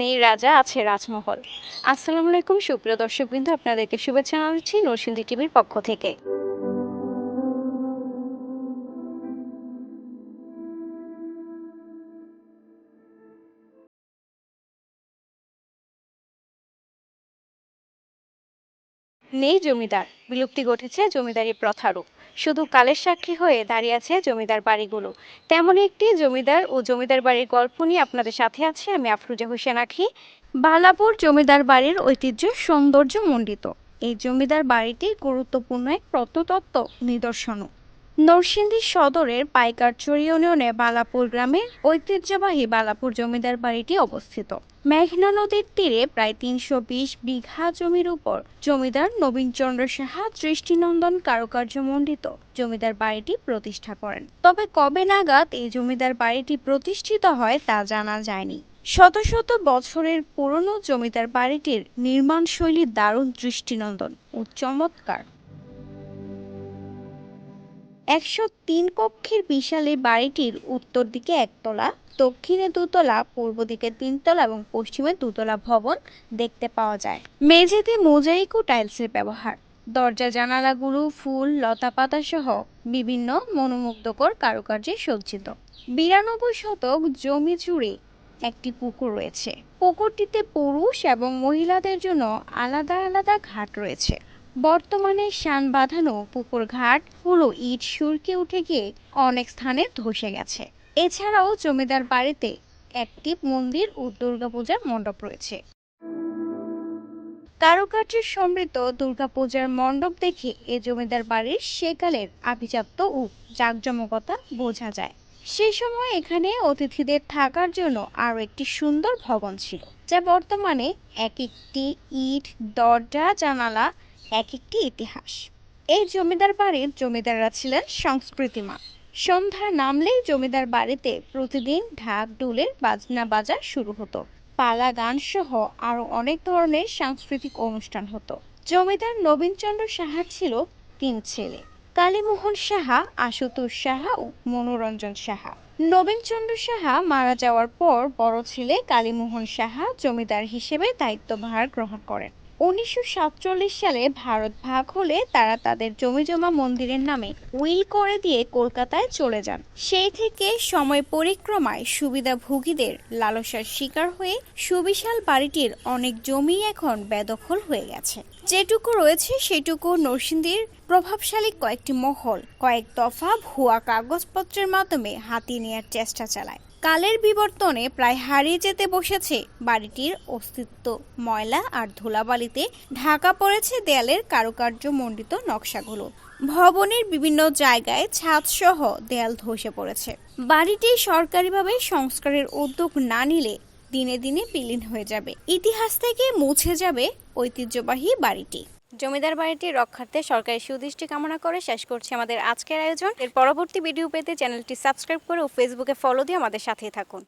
নেই, রাজা আছে রাজমহল। আসসালামু আলাইকুম, সুপ্রিয় দর্শকবৃন্দ, আপনাদেরকে শুভেচ্ছা জানাচ্ছি নরসিংদী টিভির পক্ষ থেকে। নেই জমিদার, বিলুপ্তি ঘটেছে জমিদারি প্রথারও শুধু কালের সাক্ষী হয়ে দাঁড়িয়ে আছে জমিদার বাড়িগুলো। তেমনই একটি জমিদার ও জমিদার বাড়ির গল্প নিয়ে আপনাদের সাথে আছে আমি আফরুজা হোসেন আখি। বালাপুর জমিদার বাড়ির ঐতিহ্য সৌন্দর্য মণ্ডিত এই জমিদার বাড়িটি গুরুত্বপূর্ণ এক প্রত্নতত্ত্ব নিদর্শনও। নরসিংদী সদরের পাইকারচর ইউনিয়নে বালাপুর গ্রামে ঐতিহ্যবাহী বালাপুর জমিদার বাড়িটি অবস্থিত। মেঘনা নদীর তীরে প্রায় তিনশো বিশ বিঘা জমির উপর জমিদার নবীনচন্দ্র সাহা দৃষ্টিনন্দন কারুকার্যমণ্ডিত জমিদার বাড়িটি প্রতিষ্ঠা করেন। তবে কবে নাগাদ এই জমিদার বাড়িটি প্রতিষ্ঠিত হয় তা জানা যায়নি। শত শত বছরের পুরনো জমিদার বাড়িটির নির্মাণ শৈলী দারুণ দৃষ্টিনন্দন ও চমৎকার। একশো তিন কক্ষের বিশাল এই বাড়িটির উত্তর দিকে একতলা, দক্ষিণে দুতলা, পূর্ব দিকে তিনতলা এবং পশ্চিমে দুতলা ভবন দেখতে পাওয়া যায়। মেঝেতে মোজাইক ও টাইলসের ব্যবহার। দরজা, জানালাগুলো, ফুল লতা পাতা সহ বিভিন্ন মনোমুগ্ধকর কারুকার্যে সজ্জিত। বিরানব্বই শতক জমি জুড়ে একটি পুকুর রয়েছে। পুকুরটিতে পুরুষ এবং মহিলাদের জন্য আলাদা আলাদা ঘাট রয়েছে। বর্তমানে শান বাঁধানো পুকুর ঘাটগুলো ইট সুরকে উঠে গিয়ে অনেক স্থানে ধসে গেছে। এছাড়াও জমিদার বাড়িতে একটি মন্দির ও দুর্গাপূজার মণ্ডপ রয়েছে। কারুকার্যের সমৃদ্ধ দুর্গাপূজার মণ্ডপ দেখে এ জমিদার বাড়ির সেকালের আভিজাত্য ও জাঁকজমকতা বোঝা যায়। সেই সময় এখানে অতিথিদের থাকার জন্য আরও একটি সুন্দর ভবন ছিল, যা বর্তমানে এক একটি ইট, দরজা, জানালা এক একটি ইতিহাস। এই জমিদার বাড়ির জমিদাররা ছিলেন সংস্কৃতিমান। সন্ধ্যা নামলেই জমিদার বাড়িতে প্রতিদিন ঢাক ডুলের বাজনা বাজা শুরু হতো। পালা গান সহ আরও অনেক ধরনের সাংস্কৃতিক অনুষ্ঠান হতো। জমিদার নবীনচন্দ্র সাহা ছিল তিন ছেলে। কালীমোহন সাহা, আশুতোষ সাহা ও মনোরঞ্জন সাহা। নবীনচন্দ্র সাহা মারা যাওয়ার পর বড় ছেলে কালীমোহন সাহা জমিদার হিসেবে দায়িত্বভার গ্রহণ করেন। উনিশশো সাতচল্লিশ সালে ভারত ভাগ হলে তারা তাদের জমিজমা মন্দিরের নামে উইল করে দিয়ে কলকাতায় চলে যান। সেই থেকে সময় পরিক্রমায় সুবিধাভোগীদের লালসার শিকার হয়ে সুবিশাল বাড়িটির অনেক জমি এখন বেদখল হয়ে গেছে। যেটুকু রয়েছে সেটুকু নরসিংদীর প্রভাবশালী কয়েকটি মহল, কয়েক দফা ভুয়া কাগজপত্রের মাধ্যমে হাতিয়ে নেওয়ার চেষ্টা চালায়। কালের বিবর্তনে প্রায় হারিয়ে যেতে বসেছে বাড়িটির অস্তিত্ব। ময়লা আর ধুলাবালিতে ঢাকা পড়েছে দেয়ালের কারুকার্য মণ্ডিত নকশাগুলো। ভবনের বিভিন্ন জায়গায় ছাদসহ দেয়াল ধসে পড়েছে। বাড়িটি সরকারিভাবে সংস্কারের উদ্যোগ না নিলে দিনে দিনে বিলীন হয়ে যাবে। ইতিহাস থেকে মুছে যাবে ঐতিহ্যবাহী বাড়িটি। জমিদার বাড়িটি রক্ষার্থে সরকারের সুদৃষ্টি কামনা করে শেষ করছি আমাদের আজকের আয়োজন। এর পরবর্তী ভিডিও পেতে চ্যানেলটি সাবস্ক্রাইব করে ও ফেসবুকে ফলো দিয়ে আমাদের সাথেই থাকুন।